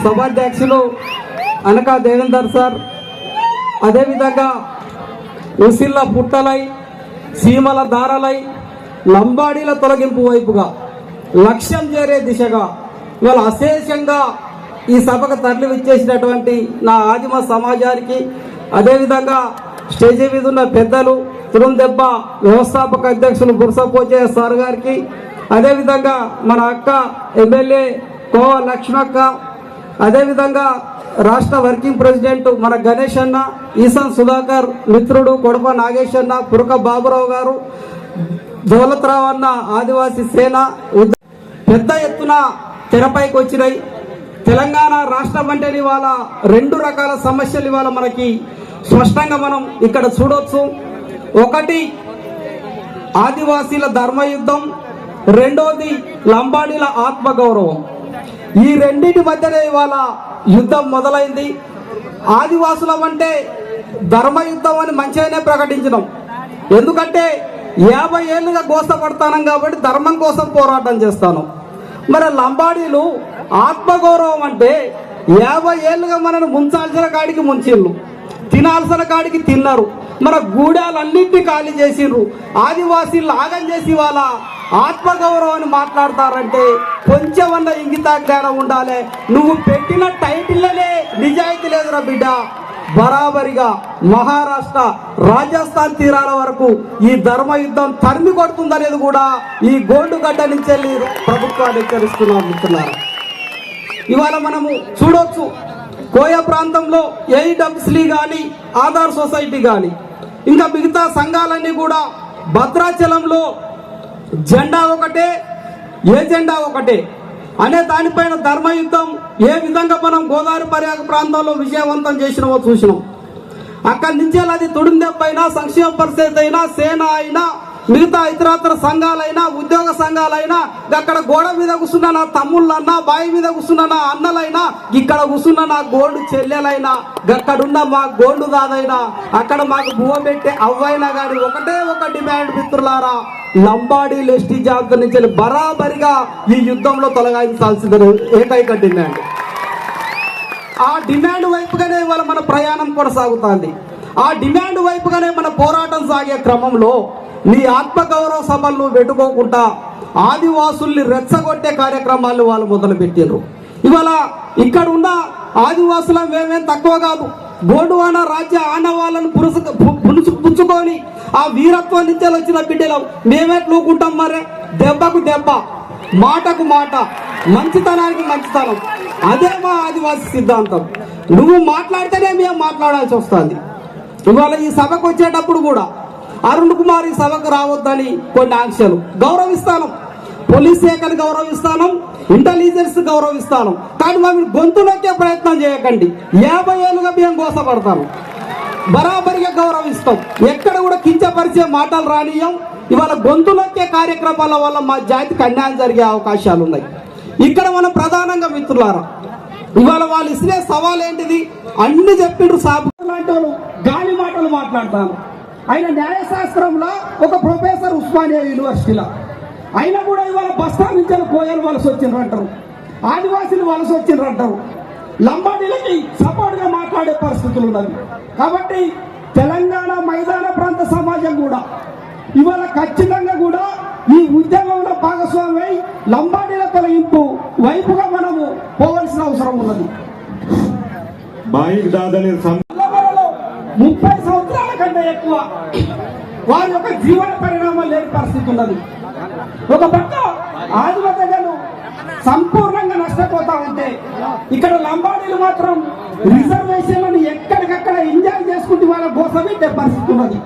సభాధ్యక్షులు అనకా దేవేందర్ సార్. అదేవిధంగా ఉసిళ్ళ పుట్టలై సీమల దారలై లంబాడీల తొలగింపు వైపుగా లక్ష్యం చేరే దిశగా ఇవాళ అశేషంగా ఈ సభకు తరలి విచ్చేసినటువంటి నా ఆదిమ సమాజానికి అదేవిధంగా స్టేజీ మీద ఉన్న పెద్దలు తురుందెబ్బ వ్యవస్థాపక అధ్యక్షులు బుర్సపోచయ్య సార్ గారికి అదేవిధంగా మన అక్క ఎమ్మెల్యే కోవ లక్ష్మక్క అదేవిధంగా రాష్ట్ర వర్కింగ్ ప్రెసిడెంట్ మన గణేష్ అన్న ఈశాన్ సుధాకర్ మిత్రుడు కొడప నాగేష్ అన్న పురక బాబురావు గారు దౌలత్రావు అన్న ఆదివాసీ సేన పెద్ద ఎత్తున తెరపైకి వచ్చినాయి. తెలంగాణ రాష్ట్రం అంటే ఇవాళ రెండు రకాల సమస్యలు ఇవాళ మనకి స్పష్టంగా మనం ఇక్కడ చూడొచ్చు. ఒకటి ఆదివాసీల ధర్మయుద్ధం రెండోది లంబాడీల ఆత్మగౌరవం. ఈ రెండింటి మధ్యనే ఇవాళ యుద్ధం మొదలైంది. ఆదివాసులం అంటే ధర్మయుద్ధం అని మంచిగానే ప్రకటించినాం. ఎందుకంటే యాభై ఏళ్ళుగా గోసపడతానం కాబట్టి ధర్మం కోసం పోరాటం చేస్తాను. మరి లంబాడీలు ఆత్మగౌరవం అంటే యాభై ఏళ్ళుగా మనను ముంచాల్సిన కాడికి ముంచిళ్ళు. తినాల్సిన కాడికి తిన్నారు. మన గూడాలన్నింటినీ ఖాళీ చేసిండ్రు. ఆదివాసీలు ఆగం చేసి వాళ్ళ ఆత్మగౌరవాన్ని మాట్లాడతారంటే కొంచెమన్న ఇంగితా జ్ఞానం ఉండాలి. నువ్వు పెట్టిన టైటిల్లనే నిజాయితీ లేదురా బిడ్డ. బరాబరిగా మహారాష్ట్ర రాజస్థాన్ తీరాల వరకు ఈ ధర్మ యుద్ధం తరిమి కొడుతుందనేది కూడా ఈ గోండుగడ్డ నుంచి వెళ్ళి ప్రభుత్వాన్ని హెచ్చరిస్తున్నాం మిత్రులారా. ఇవాళ మనము చూడొచ్చు. కోయ ప్రాంతంలో ఏఈడబ్ల్యూసీ కానీ ఆధార్ సొసైటీ కానీ ఇంకా మిగతా సంఘాలన్నీ కూడా భద్రాచలంలో జెండా ఒకటే ఏ జెండా ఒకటే. అనే దానిపైన ధర్మయుద్ధం ఏ విధంగా మనం గోదావరి పర్యాక ప్రాంతంలో విజయవంతం చేసినామో చూసినాం. అక్కడి నుంచి అది తుడిందెబ్బైనా సంక్షేమ పరిస్థితి అయినా సేన అయినా మిగతా ఇతరత్ర సంఘాలైనా ఉద్యోగ సంఘాలైనా అక్కడ గోడ మీద కూర్చున్న నా తమ్ముళ్ళన్నా బావి మీద కూర్చున్న నా అన్నలైనా ఇక్కడ కూర్చున్న నా గోండు చెల్లెలైనా అక్కడున్న మా గోండు దాదైనా అక్కడ మాకు బువ్వ పెట్టే అవ్వైనా కానీ ఒకటే ఒక డిమాండ్ మిత్రులారా లంబాడీ లెస్టి జాబితా నుంచి బరాబరిగా ఈ యుద్ధంలో తొలగించాల్సిందని ఏకైక డిమాండ్. ఆ డిమాండ్ వైపుగానే ఇవాళ మన ప్రయాణం కొనసాగుతుంది. ఆ డిమాండ్ వైపుగానే మన పోరాటం సాగే క్రమంలో నీ ఆత్మగౌరవ సభలు నువ్వు పెట్టుకోకుండా ఆదివాసుల్ని రెచ్చగొట్టే కార్యక్రమాలు వాళ్ళు మొదలు పెట్టారు ఇవాళ ఇక్కడ ఉన్న ఆదివాసుల మేమేం తక్కువ కాదు. గోండువాన రాజ్య ఆనవాళ్ళను పురుసు పులుసు పుచ్చుకొని ఆ వీరత్వం నుంచి వచ్చిన బిడ్డలు మేమే మరే. దెబ్బకు దెబ్బ మాటకు మాట మంచితనానికి మంచితనం. అదే మా ఆదివాసి సిద్ధాంతం. నువ్వు మాట్లాడితేనే మేము మాట్లాడాల్సి వస్తుంది. ఇవాళ ఈ సభకు వచ్చేటప్పుడు కూడా అరుణ్ కుమార్ ఈ సభకు రావద్దని కొన్ని ఆంక్షలు. గౌరవిస్తాను. పోలీస్ శాఖను గౌరవిస్తాను. ఇంటెలిజెన్స్ గౌరవిస్తాను. కానీ మమ్మల్ని గొంతు నొక్కే ప్రయత్నం చేయకండి. యాభై ఏళ్ళుగా మేము గోసపడతాను బరాబరిగా గౌరవిస్తాం. ఎక్కడ కూడా కించపరిచే మాటలు రానియం ఇవాళ గొంతులోకే కార్యక్రమాల వల్ల మా జాతికి అన్యాయం జరిగే అవకాశాలు ఉన్నాయి. ఇక్కడ మనం ప్రధానంగా మిత్రులారా ఇవాళ వాళ్ళు ఇస్తే సవాల్ ఏంటిది అన్ని చెప్పిండ్రు సాబు లాంటి వాళ్ళు గాలి మాటలు మాట్లాడతాను. ఆయన న్యాయశాస్త్రంలో ఒక ప్రొఫెసర్ ఉస్మానియా యూనివర్సిటీలో. అయినా కూడా ఇవాళ బస్తా నుంచి కోయలు వలస వచ్చిండ్రు అంటారు. ఆదివాసీలు వలస వచ్చిండ్రు అంటారు. లంబాడీలకి సపోర్ట్గా మాట్లాడే పరిస్థితులు ఉన్నది. కాబట్టి తెలంగాణ మైదాన ప్రాంత సమాజం కూడా ఇవాళ ఖచ్చితంగా కూడా ఈ ఉద్యమంలో భాగస్వామి లంబాడీల తొలగింపు వైపుగా మనము పోవలసిన అవసరం ఉన్నది. ముప్పై సంవత్సరాల ఎక్కువ. వారి యొక్క జీవన పరిణామం లేని పరిస్థితి ఉన్నది. ఒక పక్క ఆదివాసీలు సంపూర్ణంగా నష్టపోతా ఉంటే ఇక్కడ లంబాడీలు మాత్రం రిజర్వేషన్లను ఎక్కడికక్కడ ఎంజాయ్ చేసుకుంటే వాళ్ళ కోసమే పరిస్థితి ఉన్నది.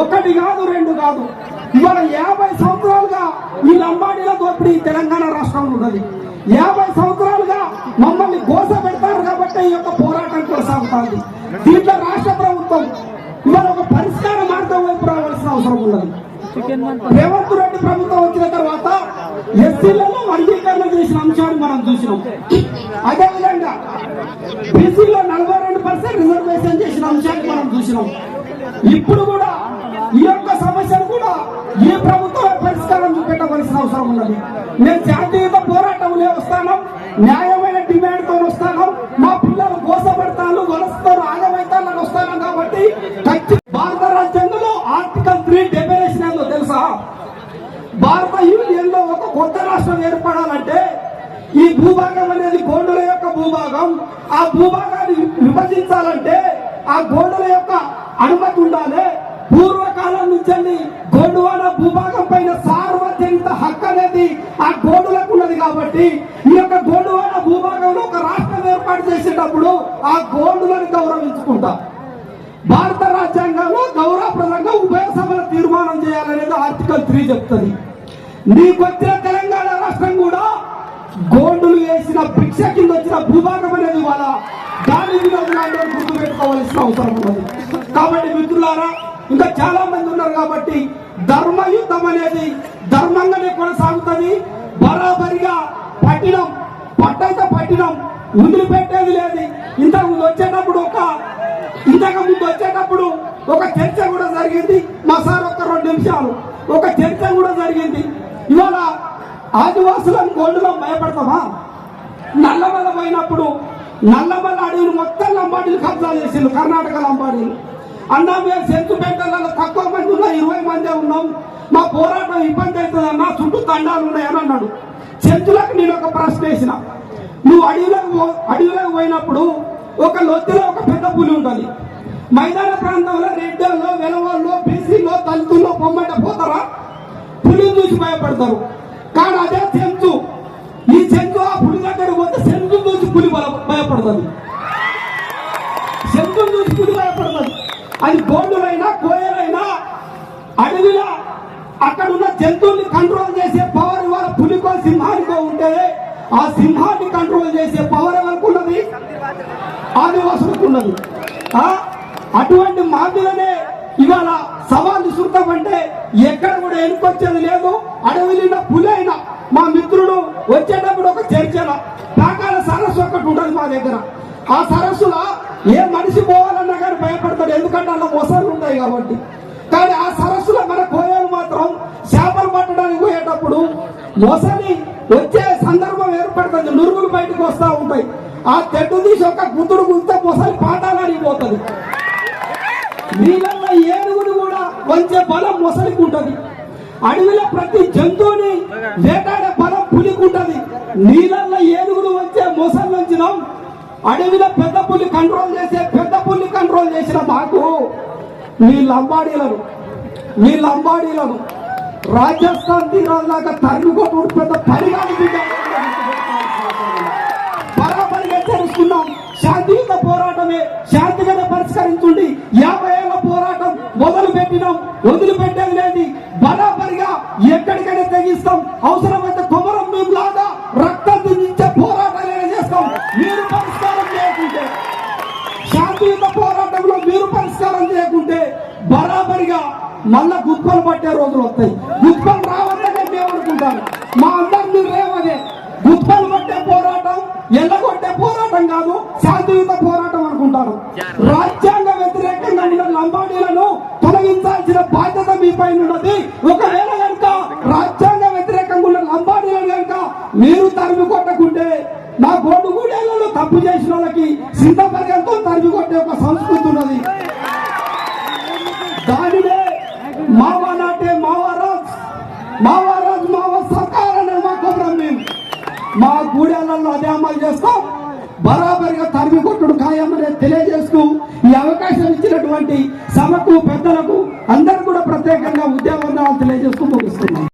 ఒకటి కాదు రెండు కాదు. ఇవాళ యాభై సంవత్సరాలుగా ఈ లంబాడీల దోపిడీ తెలంగాణ రాష్ట్రంలో ఉన్నది. యాభై సంవత్సరాలుగా మమ్మల్ని గోస పెడతారు కాబట్టి ఈ యొక్క పోరాటం కొనసాగుతుంది. దీంట్లో రాష్ట్ర ప్రభుత్వం ఇవాళ ఒక ఉన్నది. రేవంత్ రెడ్డి ప్రభుత్వం వచ్చిన తర్వాత ఎస్సీలలో వర్గీకరణ చేసిన అంశాన్ని మనం చూసినాం. అదేవిధంగా బీసీలో నలభై రెండు పర్సెంట్ రిజర్వేషన్ చేసిన అంశాన్ని మనం చూసినాం. ఇప్పుడు కూడా ఈ యొక్క సమస్యను కూడా ఈ ప్రభుత్వం పరిష్కారం చూపెట్టవలసిన అవసరం ఉన్నది. మేము జాతీయత పోరాటంలో వస్తాను న్యాయమైన డిమాండ్తో వస్తాను మా పిల్లలు కోసపడతాను వలసతో ఆగమవుతానని వస్తాను కాబట్టి భారత యూనియన్లో ఒక కొత్త రాష్ట్రం ఏర్పడాలంటే ఈ భూభాగం అనేది గోండుల యొక్క భూభాగం. ఆ భూభాగాన్ని విభజించాలంటే ఆ గోండుల యొక్క అనుమతి ఉండాలి. పూర్వకాలం నుంచి గోండువాడ భూభాగం పైన సార్వజనిక హక్కు అనేది ఆ గోడలకు ఉన్నది కాబట్టి ఈ యొక్క గోండువాడ భూభాగంలో ఒక రాష్ట్రం ఏర్పాటు చేసేటప్పుడు ఆ గోండులను గౌరవించుకుంటాం. భారత రాజ్యాంగంలో గౌరవప్రదంగా ఉభయ సభల తీర్మానం చేయాలనేది ఆర్టికల్ త్రీ చెప్తుంది. నీకొచ్చిన తెలంగాణ రాష్ట్రం కూడా గోండులు వేసిన భిక్ష కింద వచ్చిన భూభాగం అనేది వాళ్ళ దాని గుర్తు పెట్టుకోవాల్సిన అవసరం ఉన్నది. కాబట్టి మిత్రులారా ఇంకా చాలా మంది ఉన్నారు కాబట్టి ధర్మ యుద్ధం అనేది ధర్మంగానే కొనసాగుతుంది. బరాబరిగా పట్టినం పట్టయితే పట్టినం వదిలిపెట్టేది లేదు. ఇంతకు ముందు వచ్చేటప్పుడు ఒక ఇంతకు ముందు వచ్చేటప్పుడు ఒక చర్చ కూడా జరిగింది. మా సార్ ఒక రెండు నిమిషాలు. ఒక చర్చ కూడా జరిగింది. ఇవాళ ఆదివాసులను గోల్డ్లో భయపడతామా? నల్లమల పోయినప్పుడు నల్లమల అడవిని మొత్తం లంబాడీలు కబ్జా చేసిండు కర్ణాటక లంబాడీలు. అన్నా మేము సెంతుపేటలలో తక్కువ మంది ఉన్నా ఇరవై మందే ఉన్నాం. మా పోరాటం ఇబ్బంది అవుతుంది చుట్టూ తండాలు ఉన్నాయని అన్నాడు. చెంచులకు నేను ఒక ప్రశ్న వేసిన. నువ్వు అడవిలోకి పో- అడవిలోకి పోయినప్పుడు ఒక లొత్తిలో ఒక పెద్ద పులి ఉంటుంది మైదాన ప్రాంతంలో రెడ్డల్లో వెలవాళ్ళు బీసీలో దళితుల్లో పొమ్మంట పులిని చూసి భయపడతారు. కానీ అదే చెంచు. ఈ చెంచు ఆ పులి దగ్గర పోతే చెంచు చూసి పులి భయపడుతుంది చెంచు చూసి పులి భయపడుతుంది అది గోండులైనా కోయలైనా అడవిలో అక్కడ ఉన్న జంతువుల్ని కంట్రోల్ చేసే పవర్ ఇవాళ పులికో సింహానికో ఉంటే ఆ సింహాన్ని కంట్రోల్ చేసే పవర్ ఎవరికి ఉన్నది? ఆదివాసులకు ఉన్నది. ఆ? అటువంటి మాదిరనే ఇవాళ సవాల్ విసురుతామంటే ఎక్కడ కూడా ఎనుకొచ్చేది లేదు. అడవిలో పులి అయినా మా మిత్రుడు వచ్చేటప్పుడు ఒక చర్చల పాకాల సరస్సు ఒకటి ఉంటుంది మా దగ్గర. ఆ సరస్సులో ఏ మనిషి పోవాలన్నా కానీ భయపడతాడు. ఎందుకంటే అలా మొసలు ఉంటాయి కాబట్టి. కానీ ఆ సరస్సులో మన కోయలు మాత్రం చేపలు పట్టడానికి పోయేటప్పుడు మొసలి వచ్చే సందర్భం ఏర్పడుతుంది. నురుగులు బయటకు వస్తూ ఉంటాయి. ఆ తెడ్డు తీసి ఒక గుత్తుడు గుంత మొసలి పాటాలని పోతుంది. నీళ్ళల్లో వంచే బలం మొసలికి ఉంటది అడవిలో ప్రతి జంతువుని వేటాడే బలం పులికి ఉంటది నీళ్ళల్లో ఏనుగులు వచ్చే మొసలు వంచినాం అడవిలో పెద్ద పులి కంట్రోల్ చేసే పెద్ద పులి కంట్రోల్ చేసిన మాకు మీ లంబాడీలను మీ లంబాడీలను రాజస్థాన్ తీరాల దాకా తరిమి కొట్టుడు పెద్ద పని కాదు బరాబరిగా తెలుసుకున్నాం శాంతియుత పోరాటమే శాంతిగానే పరిష్కరించుండి యాభై మొదలు పెట్టినాం వదిలిపెట్టేది లేదు బరాబరిగా ఎక్కడికైనా తెగిస్తాం. అవసరమైతే కుమరం మేము లాగా రక్తం దించే పోరాటాలైనా చేస్తాం. మీరు పరిష్కారం చేయకుంటే శాంతియుత పోరాటంలో మీరు పరిష్కారం చేయకుంటే బరాబరిగా మళ్ళా గుత్పలు పట్టే రోజులు వస్తాయి. గుత్పలు రావద్దనే మేము అనుకుంటాం. మా అందరినీ రేవదే. గుత్పలు పట్టే పోరాటం ఎల్లగొట్టే పోరాటం కాదు శాంతియుత పోరాటం అనుకుంటారు. లంబాడీలను బాధ్యత మీ పైన ఉన్నది. ఒకవేళ కనుక రాజ్యాంగ వ్యతిరేకంగా ఉన్న లంబాడీలను కనుక మీరు తరిమి కొట్టకుంటే నా బోర్డు గూడేళ్ళలో తప్పు చేసిన వాళ్ళకి సింధపర్యంతో తరిమి కొట్టే ఒక సంస్కృతి ఉన్నది. దానినే మావా నాటే మావారాజ్ మావారాజ్ మావా సర్కార్ అనే మా మేము మా గూడేళ్ళలో అదే అమలు చేస్తాం బరాబరిగా తరిమి కొట్టుడు ఖాయమని తెలియజేస్తూ ఈ అవకాశం ఇచ్చినటువంటి సభకు పెద్దలకు అందరూ కూడా ప్రత్యేకంగా ఉద్యోగం తెలియజేస్తూ ముగిస్తున్నాం.